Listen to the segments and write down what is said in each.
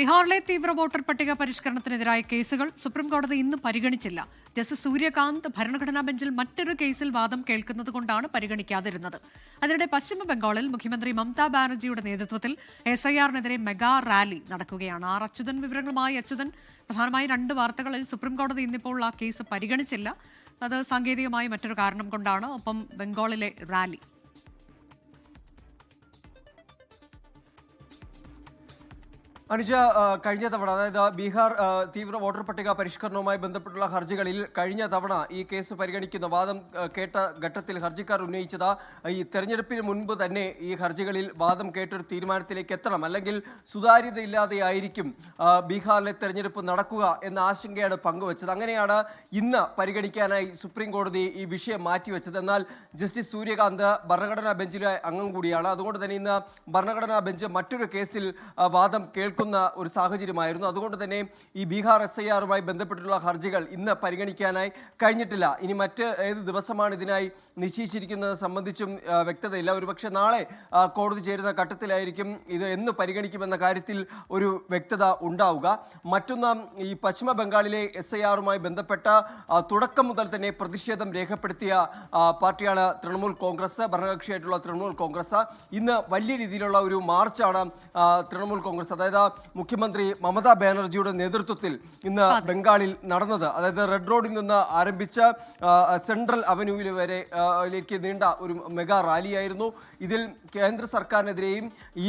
ബീഹാറിലെ തീവ്ര വോട്ടർ പട്ടിക പരിഷ്കരണത്തിനെതിരായ കേസുകൾ സുപ്രീംകോടതി ഇന്ന് പരിഗണിച്ചില്ല. ജസ്റ്റിസ് സൂര്യകാന്ത് ഭരണഘടനാ ബെഞ്ചിൽ മറ്റൊരു കേസിൽ വാദം കേൾക്കുന്നതുകൊണ്ടാണ് പരിഗണിക്കാതിരുന്നത്. അതിനിടെ പശ്ചിമ ബംഗാളിൽ മുഖ്യമന്ത്രി മമതാ ബാനർജിയുടെ നേതൃത്വത്തിൽ എസ് ഐ ആറിനെതിരെ മെഗാ റാലി നടക്കുകയാണ്. ആർ അച്യുതൻ വിവരങ്ങളുമായി അച്യുതൻ. പ്രധാനമായി രണ്ട് വാർത്തകളിൽ സുപ്രീംകോടതി ഇന്നിപ്പോൾ ആ കേസ് പരിഗണിച്ചില്ല. അത് സാങ്കേതികമായി മറ്റൊരു കാരണം കൊണ്ടാണ്. ഒപ്പം ബംഗാളിലെ റാലി. അനുജ കഴിഞ്ഞ തവണ അതായത് ബീഹാർ തീവ്ര വോട്ടർ പട്ടിക പരിഷ്കരണവുമായി ബന്ധപ്പെട്ടുള്ള ഹർജികളിൽ കഴിഞ്ഞ തവണ ഈ കേസ് പരിഗണിക്കുന്ന വാദം കേട്ട ഘട്ടത്തിൽ ഹർജിക്കാർ ഉന്നയിച്ചത് ഈ തെരഞ്ഞെടുപ്പിന് മുൻപ് തന്നെ ഈ ഹർജികളിൽ വാദം കേട്ടൊരു തീരുമാനത്തിലേക്ക് എത്തണം. അല്ലെങ്കിൽ സുതാര്യതയില്ലാതെയായിരിക്കും ബീഹാറിലെ തെരഞ്ഞെടുപ്പ് നടക്കുക എന്ന ആശങ്കയാണ് പങ്കുവച്ചത്. അങ്ങനെയാണ് ഇന്ന് പരിഗണിക്കാനായി സുപ്രീം കോടതി ഈ വിഷയം മാറ്റിവെച്ചത്. എന്നാൽ ജസ്റ്റിസ് സൂര്യകാന്ത് ഭരണഘടനാ ബെഞ്ചിലെ അംഗം കൂടിയാണ്. അതുകൊണ്ട് തന്നെ ഇന്ന് ഭരണഘടനാ ബെഞ്ച് മറ്റൊരു കേസിൽ വാദം വാദം കേൾക്കുന്ന ഒരു സാഹചര്യമായിരുന്നു. അതുകൊണ്ട് തന്നെ ഈ ബീഹാർ എസ് ഐ ആറുമായി ബന്ധപ്പെട്ടിട്ടുള്ള ഹർജികൾ ഇന്ന് പരിഗണിക്കാനായി കഴിഞ്ഞിട്ടില്ല. ഇനി മറ്റ് ഏത് ദിവസമാണ് ഇതിനായി നിശ്ചയിച്ചിരിക്കുന്നത് സംബന്ധിച്ചും വ്യക്തതയില്ല. ഒരുപക്ഷെ നാളെ കോടതി ചേരുന്ന ഘട്ടത്തിലായിരിക്കും ഇത് എന്ന് പരിഗണിക്കുമെന്ന കാര്യത്തിൽ ഒരു വ്യക്തത ഉണ്ടാവുക. മറ്റൊന്ന് ഈ പശ്ചിമ ബംഗാളിലെ എസ് ഐ ആറുമായി ബന്ധപ്പെട്ട തുടക്കം മുതൽ തന്നെ പ്രതിഷേധം രേഖപ്പെടുത്തിയ പാർട്ടിയാണ് തൃണമൂൽ കോൺഗ്രസ് ഭരണകക്ഷിയായിട്ടുള്ള തൃണമൂൽ കോൺഗ്രസ്. ഇന്ന് വലിയ രീതിയിലുള്ള ഒരു മാർച്ചാണ് തൃണമൂൽ കോൺഗ്രസ്. അതായത് മുഖ്യമന്ത്രി മമതാ ബാനർജിയുടെ നേതൃത്വത്തിൽ ഇന്ന് ബംഗാളിൽ നടന്നത്. അതായത് റെഡ് റോഡിൽ നിന്ന് ആരംഭിച്ച സെൻട്രൽ അവന്യൂവിൽ വരെ ലേക്ക് നീണ്ട ഒരു മെഗാ റാലിയായിരുന്നു. ഇതിൽ കേന്ദ്ര സർക്കാരിനെതിരെയും ഈ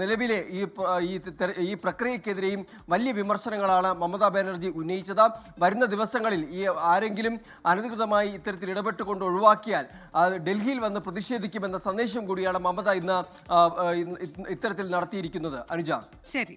നിലവിലെ ഈ ഈ പ്രക്രിയക്കെതിരെയും വലിയ വിമർശനങ്ങളാണ് മമതാ ബാനർജി ഉന്നയിച്ചത്. വരുന്ന ദിവസങ്ങളിൽ ഈ ആരെങ്കിലും അനധികൃതമായി ഇത്തരത്തിൽ ഇടപെട്ടുകൊണ്ട് ഒഴിവാക്കിയാൽ ഡൽഹിയിൽ വന്ന് പ്രതിഷേധിക്കുമെന്ന സന്ദേശം കൂടിയാണ് മമത ഇന്ന് ഇത്തരത്തിൽ നടത്തിയിരിക്കുന്നത്. അനുജ. ശരി.